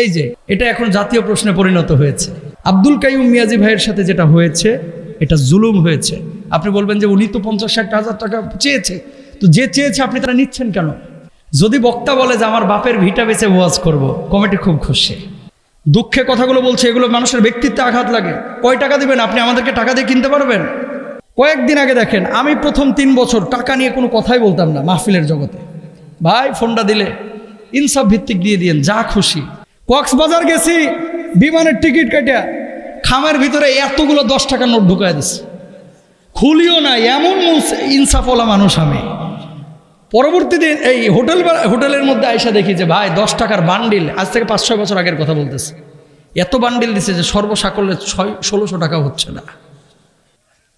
এই যে, এটা এখন জাতীয় প্রশ্নে পরিণত হয়েছে। আব্দুল কাইম মিয়াজি ভাইয়ের সাথে যেটা হয়েছে, এটা জুলুম হয়েছে। আপনি বলবেন যে উনি তো পঞ্চাশ ষাট হাজার টাকা চেয়েছে। তো যে চেয়েছে, আপনি তারা নিচ্ছেন কেন? যদি বক্তা বলে যে আমার বাপের ভিটা বেচে ওয়াজ করব কমিটি খুব খুশি। দুঃখে কথাগুলো বলছে, এগুলো মানুষের ব্যক্তিত্বে আঘাত লাগে। কয় টাকা দিবেন? আপনি আমাদেরকে টাকা দিয়ে কিনতে পারবেন? কয়েকদিন আগে দেখেন, আমি প্রথম তিন বছর টাকা নিয়ে কোনো কথাই বলতাম না মাহফিলের জগতে। ভাই, ফোনটা দিলে। ইনসাফ ভিত্তিক দিয়ে দিয়েন, যা খুশি। কক্সবাজার গেছি, বিমানের টিকিট কাটা খামের ভিতরে এতগুলো দশ টাকার নোট ঢুকায় দিছে। খুলিও না, এমন ইনসাফওয়ালা মানুষ আমি। পরবর্তীতে এই হোটেল হোটেলের মধ্যে আয়সা দেখি যে, ভাই, দশ টাকার বান্ডিল, আজ থেকে পাঁচ, ছয় বছর আগের কথা বলতেছে। এত বান্ডিল দিছে যে, সর্বসাকল্যে ছয়, ষোলোশো টাকা হচ্ছে না।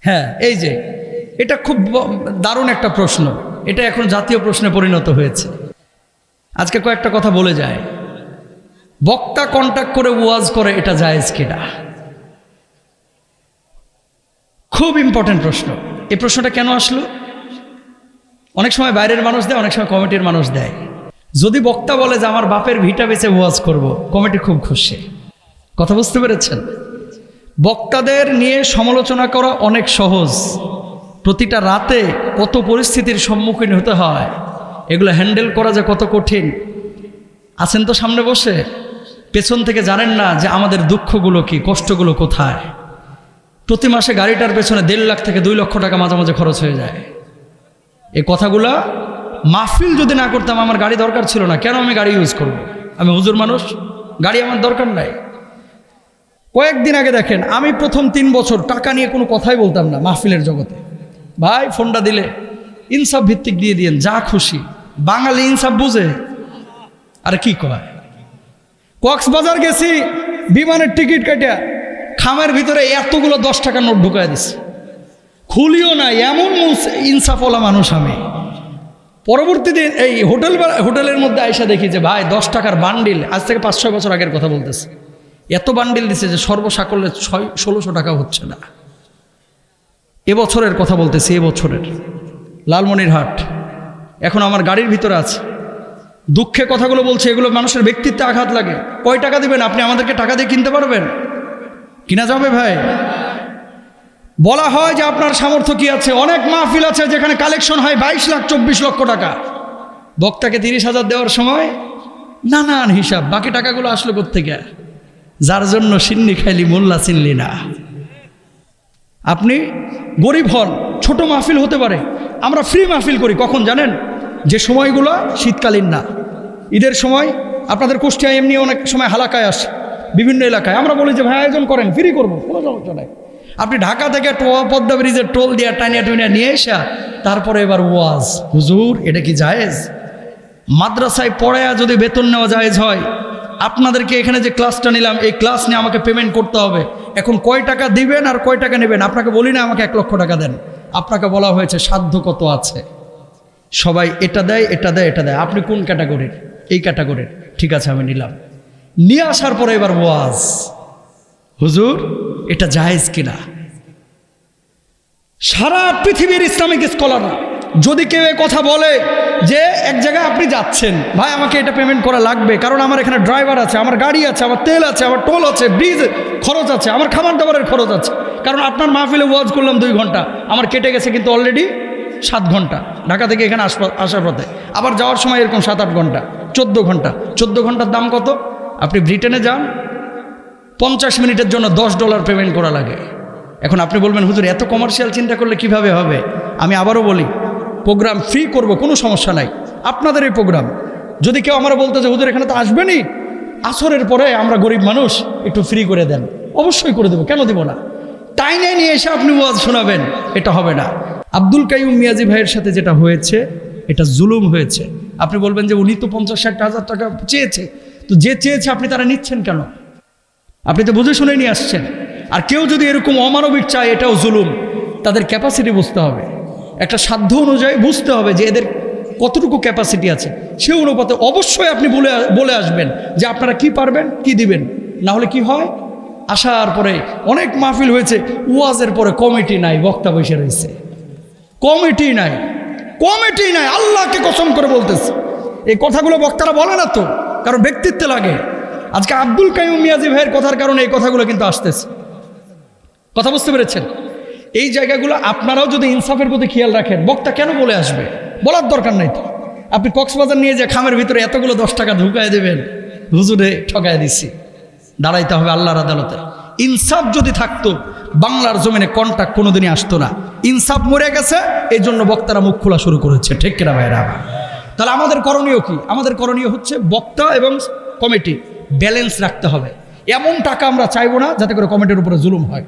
হ্যাঁ এই যে, এটা খুব দারুণ একটা প্রশ্ন। এটা এখন জাতীয় প্রশ্নে পরিণত হয়েছে। আজকে কয়েকটা কথা বলে যায়। বক্তা কন্ট্যাক্ট করে ওয়াজ করে, এটা জায়েজ কিনা? খুব ইম্পর্টেন্ট প্রশ্ন। এই প্রশ্নটা কেন আসলো? অনেক সময় বাইরের মানুষ দেয়, অনেক সময় কমিটির মানুষ দেয়। যদি বক্তা বলে যে, আমার বাপের ভিটা বেচে ওয়াজ করব কমিটি খুব খুশি। কথা বুঝতে পেরেছেন? বক্তাদের নিয়ে সমালোচনা করা অনেক সহজ। প্রতিটা রাতে কত পরিস্থিতির সম্মুখীন হতে হয়, এগুলো হ্যান্ডেল করা যে কত কঠিন। আছেন তো সামনে বসে? পেছন থেকে জানেন না যে আমাদের দুঃখগুলো কি, কষ্টগুলো কোথায়? প্রতি মাসে গাড়িটার পেছনে দেড় লাখ থেকে দুই লক্ষ টাকা মাঝে মাঝে খরচ হয়ে যায়। এই কথাগুলা মাহফিল যদি না করতাম আমার গাড়ি দরকার ছিল না, কেন আমি গাড়ি ইউজ করব। আমি হুজুর মানুষ, গাড়ি আমার দরকার নাই। কয়েকদিন আগে দেখেন, আমি প্রথম তিন বছর টাকা নিয়ে কোনো কথাই বলতাম না মাহফিলের জগতে। ভাই, ফোনটা দিলে, ইনসাফ ভিত্তিক দিয়ে দিয়েন, যা খুশি। বাঙালি ইনসাফ বুঝে, আর কি কয়? কক্সবাজার গেছি, বিমানের টিকিট কাটা খামের ভিতরে এতগুলো দশ টাকার নোট ঢুকায় দিছে। খুলিও না এমন ইনসাফওয়ালা মানুষ আমি। পরবর্তী দিন এই হোটেল হোটেলের মধ্যে আইসা দেখি যে, ভাই, দশ টাকার বান্ডিল, আজ থেকে পাঁচ, ছয় বছর আগের কথা বলতেছে। এত বান্ডিল দিছে যে, সর্বসাকল্যে ছয়, ষোলোশো টাকা হচ্ছে না। এবছরের কথা বলতেছি, এবছরের। লালমনিরহাট। এখন আমার গাড়ির ভিতরে আছে। দুঃখে কথাগুলো বলছে, এগুলো মানুষের ব্যক্তিত্বে আঘাত লাগে। কয় টাকা দিবেন? আপনি আমাদেরকে টাকা দিয়ে কিনতে পারবেন? কিনা যাবে ভাই? বলা হয় যে আপনার সামর্থ্য কি আছে? অনেক মাহফিল আছে যেখানে কালেকশন হয় বাইশ লাখ, চব্বিশ লক্ষ টাকা। বক্তাকে তিরিশ হাজার দেওয়ার সময় নানান হিসাব, বাকি টাকাগুলো আসলো কোথেকে যার জন্য সিন্নি খাইলি, মোল্লা চিনলি না। আপনি গরিব হন, ছোট মাহফিল হতে পারে। আমরা ফ্রি মাহফিল করি, কখন জানেন? যে সময়গুলো শীতকালীন না। ঈদের সময় আপনাদের কুষ্টিয়ায় এমনি অনেক সময় হালাকায় আসে, বিভিন্ন এলাকায়। আমরা বলি যে, ভাই, আয়োজন করেন ফ্রি করব, কোনো সমস্যা নাই। আপনি ঢাকা থেকে পদ্মা ব্রিজের টোল দিয়া টানিয়া টুনিয়া নিয়ে এসা, তারপরে এবার ওয়াজ। হুজুর, এটা কি জায়েজ? মাদ্রাসায় পড়ায়া যদি বেতন নেওয়া জায়েজ হয়, আপনাদেরকে এখানে যে ক্লাসটা নিলাম, এই ক্লাস নিয়ে আমাকে পেমেন্ট করতে হবে। এখন কয় টাকা দিবেন আর কয় টাকা নেবেন? আপনাকে বলি না, আমাকে এক লক্ষ টাকা দেন। আপনাকে বলা হয়েছে সাধ্য কত আছে। সবাই এটা দেয় এটা দেয় এটা দেয়। আপনি কোন ক্যাটাগরির? এই ক্যাটাগরির। ঠিক আছে, আমি নিলাম। নিয়ে আসার পরে এবার ওয়াজ। হুজুর, এটা জায়েজ কিনা? সারা পৃথিবীর ইসলামিক স্কলাররা, যদি কেউ কথা বলে যে এক জায়গায় আপনি যাচ্ছেন, ভাই, আমাকে এটা পেমেন্ট করা লাগবে, কারণ আমার এখানে ড্রাইভার আছে, আমার গাড়ি আছে, আমার তেল আছে, আমার টোল আছে ব্রিজ খরচ আছে, আমার খাবার দাবারের খরচ আছে। কারণ আপনার মাহফিলে ওয়াজ করলাম দুই ঘণ্টা, আমার কেটে গেছে কিন্তু অলরেডি সাত ঘণ্টা। ঢাকা থেকে এখানে আসবা- আসার পথে। আবার যাওয়ার সময় এরকম সাত, আট ঘণ্টা। চোদ্দ ঘণ্টা। চোদ্দ ঘণ্টার দাম কত? আপনি ব্রিটেনে যান, পঞ্চাশ মিনিটের জন্য দশ ডলার পেমেন্ট করা লাগে। এখন আপনি বলবেন, হুজুর, এত কমার্শিয়াল চিন্তা করলে কীভাবে হবে? আমি আবারও বলি, প্রোগ্রাম ফ্রি করব, কোনো সমস্যা নাই। আপনাদের এই প্রোগ্রাম। যদি কেউ আমরা বলতে যে, হুজুর, এখানে তো আসবেনই। আসরের পরে আমরা গরিব মানুষ, একটু ফ্রি করে দেন। অবশ্যই করে দেবো, কেন দেবো না? তাই নাই নিয়ে এসে আপনি ওয়াজ শোনাবেন, এটা হবে না। আব্দুল কাইম মিয়াজি ভাইয়ের সাথে যেটা হয়েছে, এটা জুলুম হয়েছে। আপনি বলবেন যে উনি তো পঞ্চাশ ষাট হাজার টাকা চেয়েছে। তো যে চেয়েছে, আপনি তারা নিচ্ছেন কেন? আপনি তো বুঝে শুনে নিয়ে আসছেন। আর কেউ যদি এরকম অমানবিক চায়, এটাও জুলুম। তাদের ক্যাপাসিটি বুঝতে হবে। একটা সাধ্য অনুযায়ী বুঝতে হবে যে এদের কতটুকু ক্যাপাসিটি আছে। সে অনুপাতে অবশ্যই আপনি বলে বলে আসবেন যে আপনারা কি পারবেন, কি দিবেন। না হলে কি হয়? আসার পরে অনেক মাহফিল হয়েছে, ওয়াজের পরে কমিটি নাই, বক্তা বসে রয়েছে। কমিটি নাই। কমিটি নাই, আল্লাহকে কসম করে বলতেছে। এই কথাগুলো বক্তারা বলে না তো কারণ ব্যক্তিত্বে লাগে। আজকে আব্দুল কাইম মিয়াজি ভাইয়ের কথার কারণে এই কথাগুলো কিন্তু আসতেছে। কথা বুঝতে পেরেছেন? এই জায়গাগুলো আপনারাও যদি ইনসাফের প্রতি খেয়াল রাখেন, বক্তা কেন বলে আসবে? বলার দরকার নাই তো। আপনি কক্সবাজার নিয়ে যে খামের ভিতরে এতগুলো দশ টাকা ঢুকায় দেবেন, হুজুরে ঠকায় দিচ্ছি দাঁড়াইতে হবে আল্লাহর আদালতে। ইনসাফ যদি থাকতো বাংলার জমিনে কন্ট্যাক্ট কোনোদিনই আসতো না। ইনসাফ মরে গেছে এই জন্য বক্তারা মুখ খোলা শুরু করেছে। ঠিক কিনা ভাইরা তাহলে আমাদের করণীয় কি? আমাদের করণীয় হচ্ছে বক্তা এবং কমিটি ব্যালেন্স রাখতে হবে। এমন টাকা আমরা চাইব না যাতে করে কমিটির উপরে জুলুম হয়।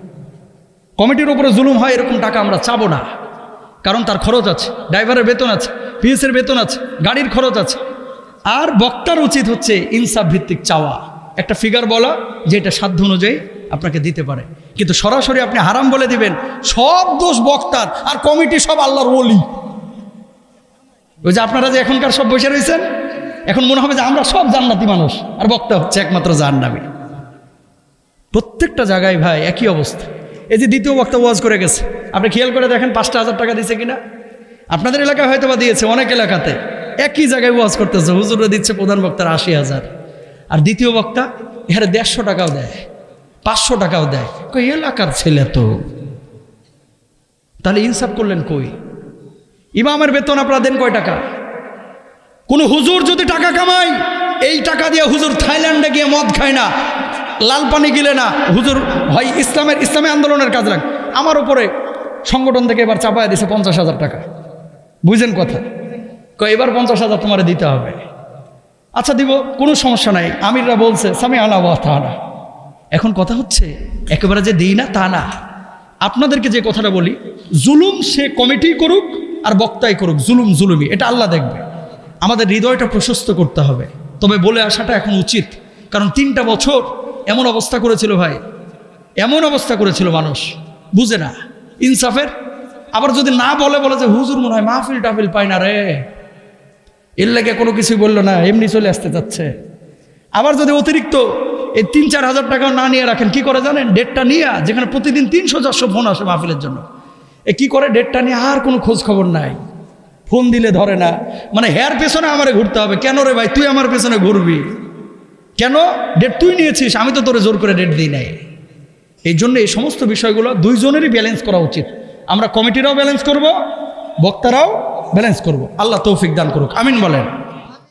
কমিটির উপরে জুলুম হয়, এরকম টাকা আমরা চাবো না। কারণ তার খরচ আছে, ড্রাইভারের বেতন আছে, পিএসের বেতন আছে, গাড়ির খরচ আছে। আর বক্তার উচিত হচ্ছে ইনসাফ ভিত্তিক চাওয়া। একটা ফিগার বলা, যে এটা সাধ্য অনুযায়ী আপনাকে দিতে পারে। কিন্তু সরাসরি আপনি হারাম বলে দিবেন। সব দোষ বক্তার, আর কমিটি সব আল্লাহর ওলি। ওই যে আপনারা যে এখনকার সব বসে রয়েছেন, এখন মনে হবে যে আমরা সব জান্নাতি মানুষ, আর বক্তা হচ্ছে একমাত্র জান্নাবি প্রত্যেকটা জায়গায় ভাই একই অবস্থা। এই যে দ্বিতীয় বক্তা ওয়াজ করে গেছে। আপনি খেয়াল করে দেখেন পাঁচটা হাজার টাকা দিচ্ছে কিনা? আপনাদের এলাকায় হয়তো বা দিয়েছে, অনেক এলাকাতে। একই জায়গায় ওয়াজ করতেছে হুজুরে দিচ্ছে প্রধান বক্তার আশি হাজার। আর দ্বিতীয় বক্তা, এখানে দেড়শো টাকাও দেয়। পাঁচশো টাকাও দেয়। কই এলাকার ছেলে তো। তাহলে ইনসাফ করলেন কই? ইমামের বেতন আপনারা দেন কয় টাকা? কোন হুজুর যদি টাকা কামায়, এই টাকা দিয়ে হুজুর থাইল্যান্ডে গিয়ে মদ খায় না, লাল পানি গিলে না, হুজুর হয় ইসলামের, ইসলামী আন্দোলনের কাজ লাগ আমার উপরে সংগঠন থেকে এবার চাপায় দিছে পঞ্চাশ হাজার টাকা। বুঝেন কথা? কয়, এবার পঞ্চাশ হাজার তোমার দিতে হবে। আচ্ছা দিব, কোনো সমস্যা নাই। আমিররা বলছে সামি আনা ওয়া তাহানা এখন কথা হচ্ছে, একেবারে যে দিই না, তা না। আপনাদেরকে যে কথাটা বলি, জুলুম সে কমিটি করুক আর বক্তাই করুক, জুলুম জুলুমি, এটা আল্লাহ দেখবে। আমাদের হৃদয়টা প্রশস্ত করতে হবে। তবে বলে আসাটা এখন উচিত, কারণ তিনটা বছর এমন অবস্থা করেছিল ভাই, এমন অবস্থা করেছিল মানুষ, বুঝে না, ইনসাফের। আবার যদি না বলে বলে যে হুজুর মনে হয় মাহফিল টাফিল পায় না রে। এর লেগে কোনো কিছু বলল না, এমনি চলে আসতে যাচ্ছে আবার যদি অতিরিক্ত এই তিন চার হাজার টাকাও না নিয়ে রাখেন, কি করে জানেন? ডেটটা নিয়ে, যেখানে প্রতিদিন তিনশো চারশো ফোন আসে মাহফিলের জন্য। এ কি করে? ডেটটা নিয়ে আর কোনো খোঁজ খবর নাই। ফোন দিলে ধরে না। মানে হেয়ার পেছনে আমারে ঘুরতে হবে। কেন রে ভাই? তুই আমার পেছনে ঘুরবি। কেন? ডেট তুই নিয়েছিস। আমি তো তোরে জোর করে ডেট দিই নাই। এই জন্য এই সমস্ত বিষয়গুলো দুইজনেরই ব্যালেন্স করা উচিত। আমরা কমিটিরাও ব্যালেন্স করব, বক্তারাও ব্যালেন্স করব। আল্লাহ তৌফিক দান করুক। আমিন বলেন।